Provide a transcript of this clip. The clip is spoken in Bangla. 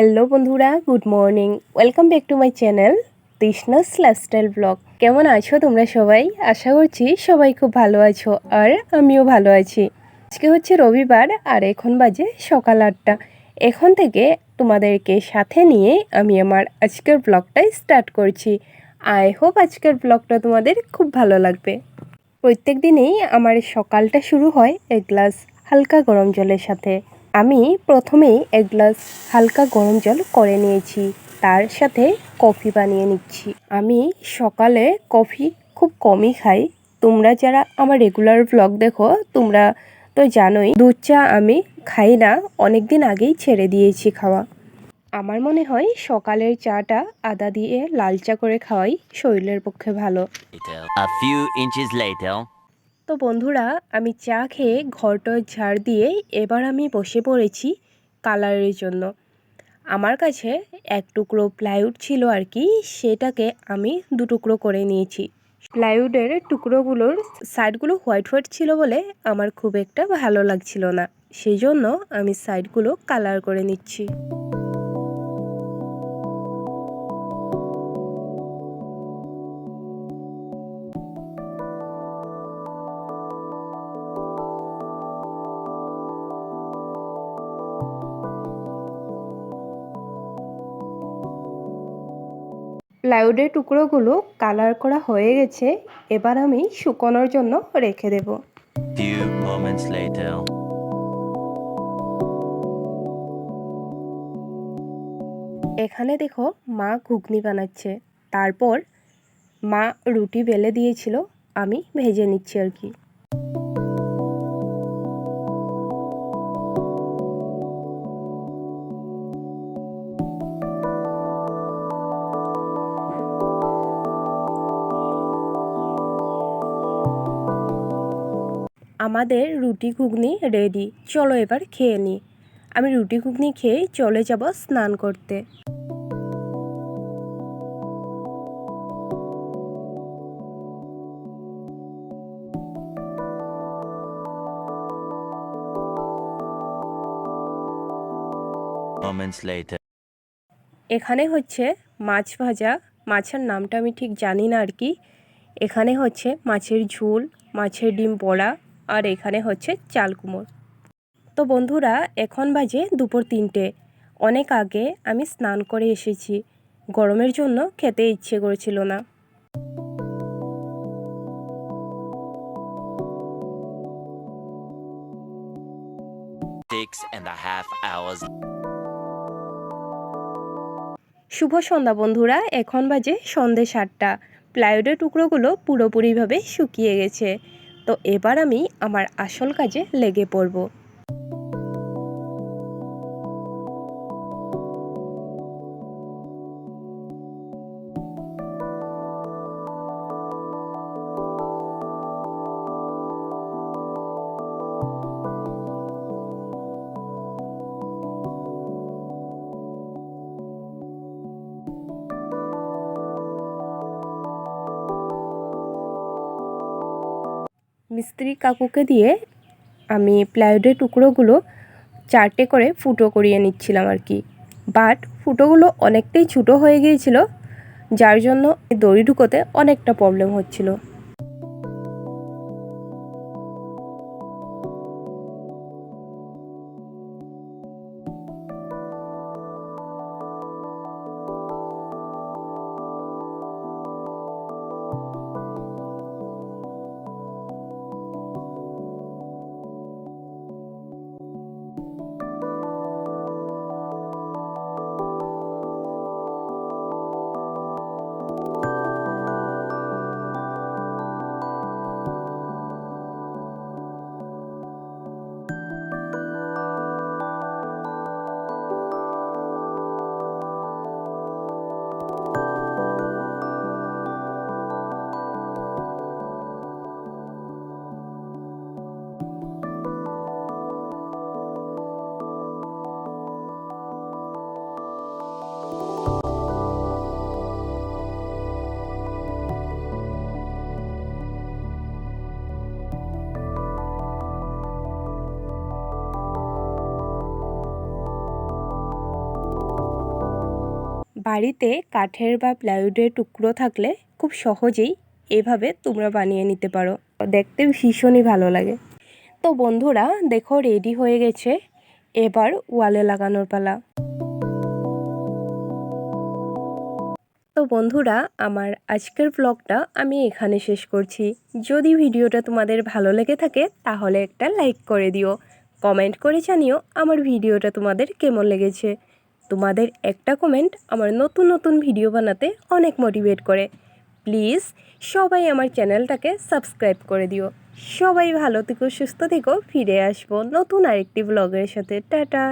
হ্যালো বন্ধুরা। Good morning welcome back to my channel Trishna's lifestyle blog কেমন আছো তোমরা সবাই? আশা করছি সবাই খুব ভালো আছো আর আমিও ভালো আছি। আজকে হচ্ছে রবিবার আর এখন বাজে সকাল আটটা। এখন থেকে তোমাদেরকে সাথে নিয়ে আমি আমার আজকের ব্লগটাই স্টার্ট করছি। আই হোপ আজকের ব্লগটা তোমাদের খুব ভালো লাগবে। প্রত্যেক দিনেই আমার সকালটা শুরু হয় এক গ্লাস হালকা গরম জলের সাথে। আমি প্রথমেই এক গ্লাস হালকা গরম জল করে নিয়েছি। তার সাথে কফি বানিয়ে নিচ্ছি। আমি সকালে কফি খুব কমই খাই। তোমরা যারা আমার রেগুলার ব্লগ দেখো, তোমরা তো জানোই, দুধ চা আমি খাই না অনেক দিন আগেই ছেড়ে দিয়েছি খাওয়া। আমার মনে হয় সকালের চাটা আদা দিয়ে লাল চা করে খাওয়াই শরীরের পক্ষে ভালো। তো বন্ধুরা, আমি চা খেয়ে ঘরটা ঝাড় দিয়ে এবার আমি বসে পড়েছি কালারের জন্য। আমার কাছে এক টুকরো প্লাইউড ছিল আর কি, সেটাকে আমি দু টুকরো করে নিয়েছি। প্লাইউডের টুকরোগুলোর সাইডগুলো হোয়াইট হোয়াইট ছিল বলে আমার খুব একটা ভালো লাগছিল না। সেই জন্য আমি সাইডগুলো কালার করে নিচ্ছি। প্লাইউডের টুকরোগুলো কালার করা হয়ে গেছে এবার আমি শুকানোর জন্য রেখে দেব. এখানে দেখো মা ঘুগনি বানাচ্ছে তারপর মা রুটি বেলে দিয়েছিল আমি ভেজে নিচ্ছি আর কি আমাদের রুটি ঘুগনি রেডি চলো এবার খেয়ে নিই আমি রুটি ঘুগনি খেয়ে চলে যাব স্নান করতে। এখানে হচ্ছে মাছ ভাজা। মাছের নামটা আমি ঠিক জানি না আর কি। এখানে হচ্ছে মাছের ঝোল মাছের ডিম বড়া আর এখানে হচ্ছে চাল কুমড় তো বন্ধুরা এখন বাজে দুপুর তিনটে। অনেক আগে আমি স্নান করে এসেছি। গরমের জন্য খেতে ইচ্ছে করেছিল না। Six and a half hours. শুভ সন্ধ্যা বন্ধুরা এখন বাজে সন্ধে সাতটা। প্লাইউডের টুকরোগুলো পুরোপুরিভাবে শুকিয়ে গেছে। তো এবার আমি আমার আসল কাজে লেগে পড়ব। মিস্ত্রি কাকুকে দিয়ে আমি প্লাইউডের টুকরোগুলো চারটে করে ফুটো করিয়ে নিচ্ছিলাম আর কি। বাট ফুটোগুলো অনেকটাই ছোটো হয়ে গিয়েছিল, যার জন্য দড়ি ঢুকোতে অনেকটা প্রবলেম হচ্ছিল। বাড়িতে কাঠের বা প্লাইউডের টুকরো থাকলে খুব সহজেই এভাবে তোমরা বানিয়ে নিতে পারো। দেখতে ভীষণই ভালো লাগে। তো বন্ধুরা, দেখো রেডি হয়ে গেছে এবার ওয়ালে লাগানোর পালা। তো বন্ধুরা, আমার আজকের ব্লগটা আমি এখানে শেষ করছি। যদি ভিডিওটা তোমাদের ভালো লেগে থাকে, তাহলে একটা লাইক করে দিও। কমেন্ট করে জানিও আমার ভিডিওটা তোমাদের কেমন লেগেছে। তোমাদের একটা কমেন্ট আমার নতুন নতুন ভিডিও বানাতে অনেক মোটিভেট করে। প্লিজ সবাই আমার চ্যানেলটাকে সাবস্ক্রাইব করে দিও। সবাই ভালো থেকো, সুস্থ থেকো, ফিরে আসব নতুন আরেকটি ব্লগের সাথে। টাটা!